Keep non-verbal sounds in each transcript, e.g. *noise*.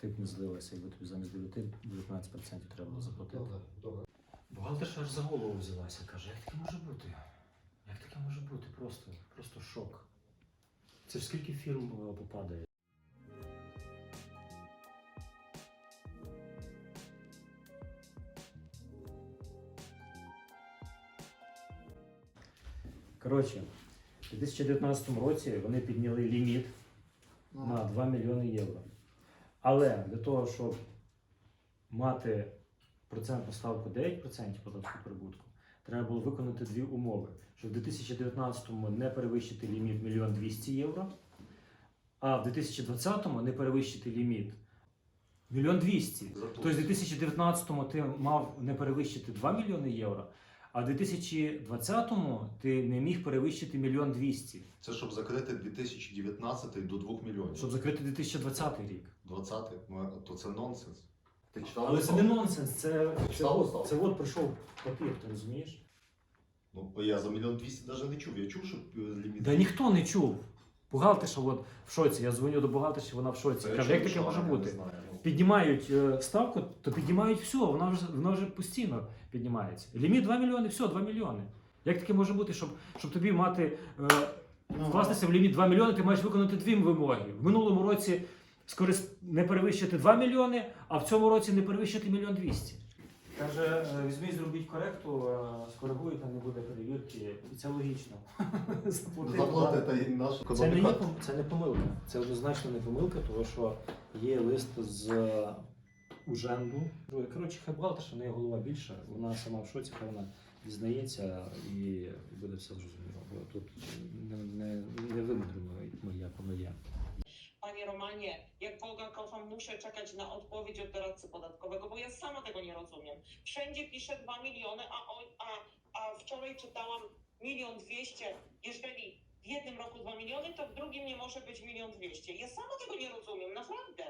ти б не злилася, якби тобі замість 9 19% треба було заплатити. Добре, добре. Бухгалтерша аж за голову взялася, каже, як таке може бути? Як таке може бути? Просто, просто шок. Це ж скільки фірм е, попадає? Коротше, у 2019 році вони підняли ліміт на 2 мільйони євро. Але для того, щоб мати процентну ставку 9% податку прибутку, треба було виконати дві умови. Що в 2019-му не перевищити ліміт 1 200 євро, а в 2020-му не перевищити ліміт 1 200. Тобто в 2019-му ти мав не перевищити 2 мільйони євро, а в 2020-му ти не міг перевищити 1 200, Це щоб закрити 2019 до 2 мільйонів. щоб закрити 2020 рік. 20 ну, то це нонсенс. Ти читав? Але це не нонсенс, це, це, Читав от, це от прийшов папір, ти розумієш? Ну, я за мільйон 200 навіть не чув. Я чув, що е, ліміт. Да ніхто не чув. Бухгалтерша от в шоці. Я дзвоню до бухгалтерші, вона в шоці. Це я Каже, чув, як таке що, може я не бути? знаю. Піднімають е, ставку, то піднімають все, вона вже, вона вже постійно піднімається. Ліміт 2 мільйони, все, 2 мільйони. Як таке може бути, щоб, щоб тобі мати е, вкластися в ліміт 2 мільйони, ти маєш виконати дві вимоги. В минулому році скоріс... не перевищити 2 мільйони, а в цьому році не перевищити мільйон 200. Каже, е, візьміть, зробіть коректу, е, скоригуйте, не буде перевірки. І це логічно. *laughs* Заплатити Заплати та й це не, є, пом- це не помилка. Це однозначно не помилка, тому що є лист з е, Уженду. Коротше, хай бухгалтерша, в неї голова більша, вона сама в шоці, хай вона дізнається і буде все зрозуміло. Бо тут nie. Jak podatkowcom muszę czekać na odpowiedź od doradcy podatkowego, bo ja sama tego nie rozumiem. Wszędzie piszę 2 miliony, a, a, a wczoraj czytałam milion dwieście. Jeżeli w jednym roku 2 miliony, to w drugim nie może być milion dwieście. Ja sama tego nie rozumiem, naprawdę.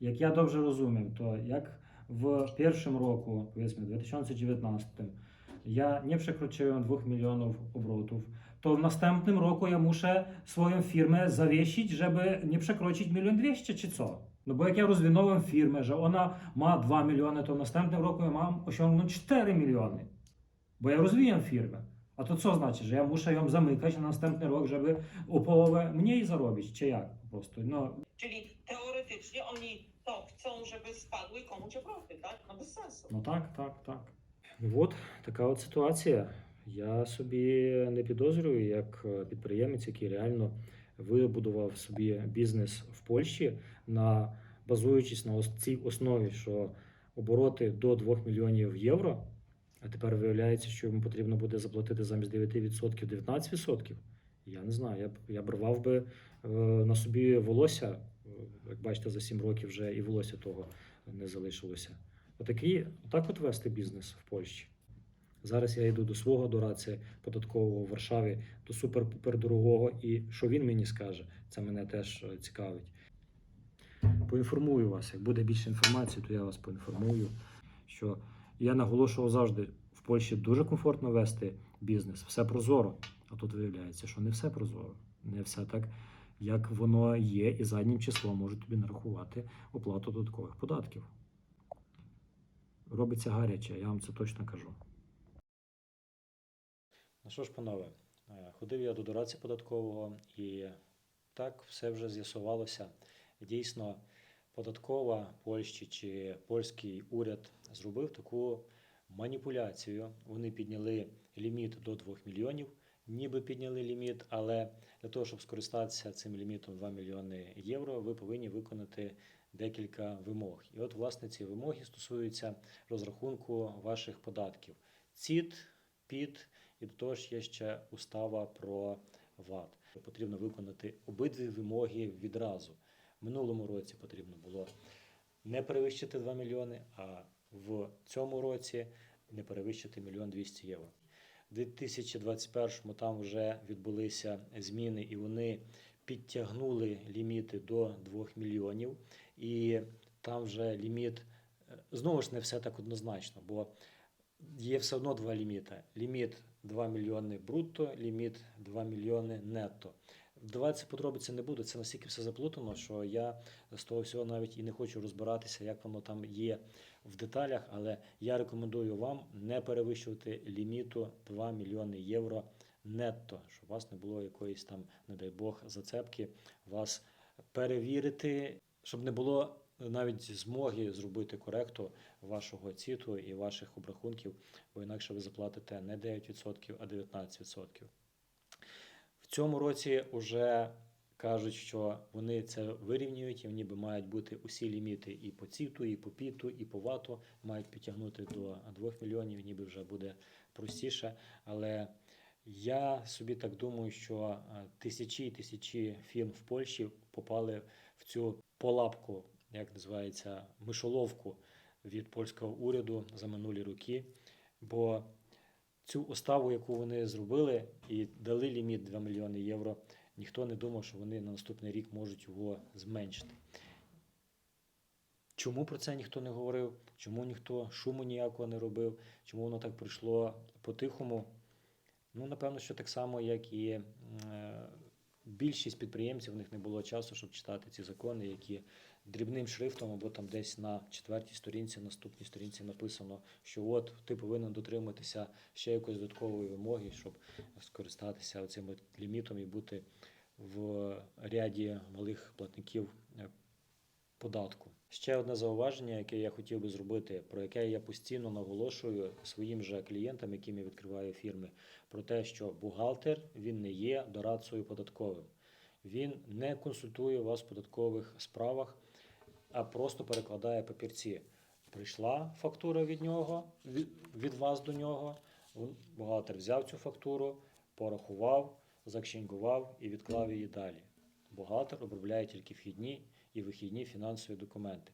Jak ja dobrze rozumiem, to jak w pierwszym roku, powiedzmy 2019, ja nie przekroczyłem 2 milionów obrotów, to w następnym roku ja muszę swoją firmę zawiesić, żeby nie przekroczyć 1 200 czy co. No bo jak ja rozwinąłem firmę, że ona ma 2 miliony, to w następnym roku ja mam osiągnąć 4 miliony, bo ja rozwijam firmę. A to co znaczy, że ja muszę ją zamykać na następny rok, żeby o połowę mniej zarobić, czy jak po prostu? No. Czyli teoretycznie oni to chcą, żeby spadły komuś obroty, tak? No bez sensu. No tak, tak, tak. От така от ситуація. Я собі не підозрюю, як е, підприємець, який реально вибудував собі бізнес в Польщі, на базуючись на цій основі, що обороти до 2 мільйонів євро, а тепер виявляється, що йому потрібно буде заплатити замість 9% 19%. Я не знаю, я б я б рвав би е, на собі волосся. Е, Як бачите, за 7 років вже і волосся того не залишилося. Отакий, отак от вести бізнес в Польщі. Зараз я йду до свого дорадця податкового в Варшаві, до супер-пупер дорогого, і що він мені скаже, це мене теж е, цікавить. Поінформую вас. Як буде більше інформації, то я вас поінформую. Що я наголошував завжди, в Польщі дуже комфортно вести бізнес, все прозоро. А тут виявляється, що не все прозоро, не все так, як воно є, і заднім числом можуть тобі нарахувати оплату додаткових податків робиться гаряче, я вам це точно кажу. Ну що ж, панове, е, ходив я до дорадця податкового, і так все вже з'ясувалося. Дійсно, податкова Польщі чи польський уряд зробив таку маніпуляцію. Вони підняли ліміт до 2 мільйонів, ніби підняли ліміт, але для того, щоб скористатися цим лімітом 2 мільйони євро, ви повинні виконати декілька вимог. І от, власне, ці вимоги стосуються розрахунку ваших податків. ЦІД, ПІД і до того ж є ще устава про ВАТ. Потрібно виконати обидві вимоги відразу. Минулому році потрібно було не перевищити 2 мільйони, а в цьому році не перевищити мільйон 200 євро. У 2021 там вже відбулися зміни, і вони підтягнули ліміти до 2 мільйонів. І там вже ліміт е, знову ж не все так однозначно, бо є все одно два ліміти. Ліміт 2 мільйони брутто, ліміт 2 мільйони нетто. Давайте подробиці не буду. Це настільки все заплутано, що я з того всього навіть і не хочу розбиратися, як воно там є в деталях. Але я рекомендую вам не перевищувати ліміту 2 мільйони євро нетто, щоб у вас не було якоїсь там, не дай Бог, зацепки, вас перевірити, щоб не було навіть змоги зробити коректу вашого ціту і ваших обрахунків, бо інакше ви заплатите не 9%, а 19%. В цьому році вже кажуть, що вони це вирівнюють, і ніби мають бути усі ліміти і по ціту, і по піту, і по вату мають підтягнути до 2 мільйонів, ніби вже буде простіше. Але я собі так думаю, що е, тисячі і тисячі фірм в Польщі попали в цю полапку, як називається, мишоловку від польського уряду за минулі роки. Бо цю уставу, яку вони зробили і дали ліміт 2 мільйони євро, ніхто не думав, що вони на наступний рік можуть його зменшити. Чому про це ніхто не говорив? Чому ніхто шуму ніякого не робив? Чому воно так прийшло по-тихому? Ну, напевно, що так само, як і е, більшість підприємців, у них не було часу, щоб читати ці закони, які дрібним шрифтом або там десь на четвертій сторінці, наступній сторінці написано, що от ти повинен дотриматися ще якоїсь додаткової вимоги, щоб скористатися цим лімітом і бути в ряді малих платників е, податку. Ще одне зауваження, яке я хотів би зробити, про яке я постійно наголошую своїм же клієнтам, яким я відкриваю фірми, про те, що бухгалтер він не є дорадцею податковим. Він не консультує вас в податкових справах, а просто перекладає папірці. Прийшла фактура від нього, від, вас до нього. Бухгалтер взяв цю фактуру, порахував, закшенькував і відклав її далі. Бухгалтер обробляє тільки вхідні і вихідні фінансові документи.